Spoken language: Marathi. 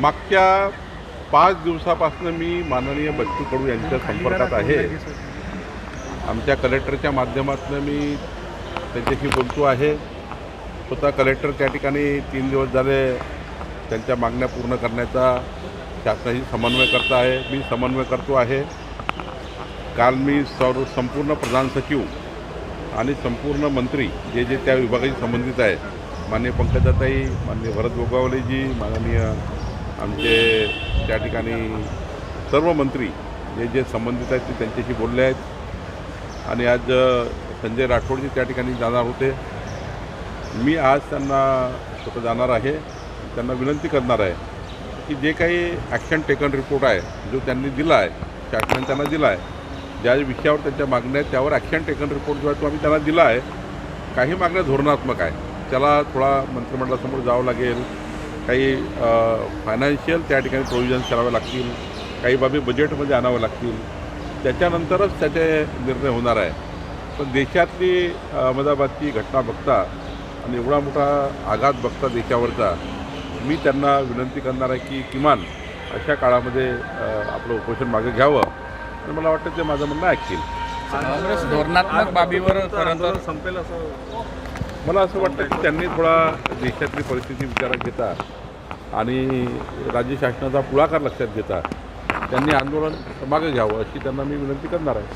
मागच्या पाच दिवसापासून मी माननीय बच्चू कडू यांच्या संपर्कात आहे. आमच्या कलेक्टरच्या माध्यमातून मी त्यांच्याशी बोलतो आहे. स्वतः कलेक्टर त्या ठिकाणी तीन दिवस झाले त्यांच्या मागण्या पूर्ण करण्याचा शासनाशी समन्वय करता आहे. मी समन्वय करतो आहे. काल मी सर्व संपूर्ण प्रधान सचिव आणि संपूर्ण मंत्री जे जे त्या विभागाशी संबंधित आहेत माननीय पंकजाताई माननीय भरत गोगावलेजी माननीय आमचे त्या ठिकाणी सर्व मंत्री जे जे संबंधित आहेत ते त्यांच्याशी बोलले आहेत. आणि आज संजय राठोडजी त्या ठिकाणी जाणार होते. मी आज त्यांना स्वतः जाणार आहे. त्यांना विनंती करणार आहे की जे काही ॲक्शन टेकन रिपोर्ट आहे जो त्यांनी दिला आहे शासनाने त्यांना दिला आहे ज्या विषयावर त्यांच्या मागण्या आहेत त्यावर ॲक्शन टेकन रिपोर्ट जो आहे तो आम्ही त्यांना दिला आहे. काही मागण्या धोरणात्मक आहे त्याला थोडा मंत्रिमंडळासमोर जावं लागेल. काही फायनान्शियल त्या ठिकाणी प्रोव्हिजन्स करावे लागतील. काही बाबी बजेटमध्ये आणावं लागतील. त्याच्यानंतरच त्याचे निर्णय होणार आहे. पण देशातली अहमदाबादची घटना बघता आणि एवढा मोठा आघात बघता देशावरचा मी त्यांना विनंती करणार आहे की किमान अशा काळामध्ये आपलं उपोषण मागे घ्यावं. आणि मला वाटतं ते माझं म्हणणं ऐकतील. काँग्रेस धोरणात्मक बाबीवर संपेल असं मला असं वाटतं की त्यांनी थोडा देशातली परिस्थिती विचारात घेता. आणि राज्य शासनाचा पुढाकार लक्षात घेता त्यांनी आंदोलन मागे घ्यावं अशी त्यांना मी विनंती करणार आहे.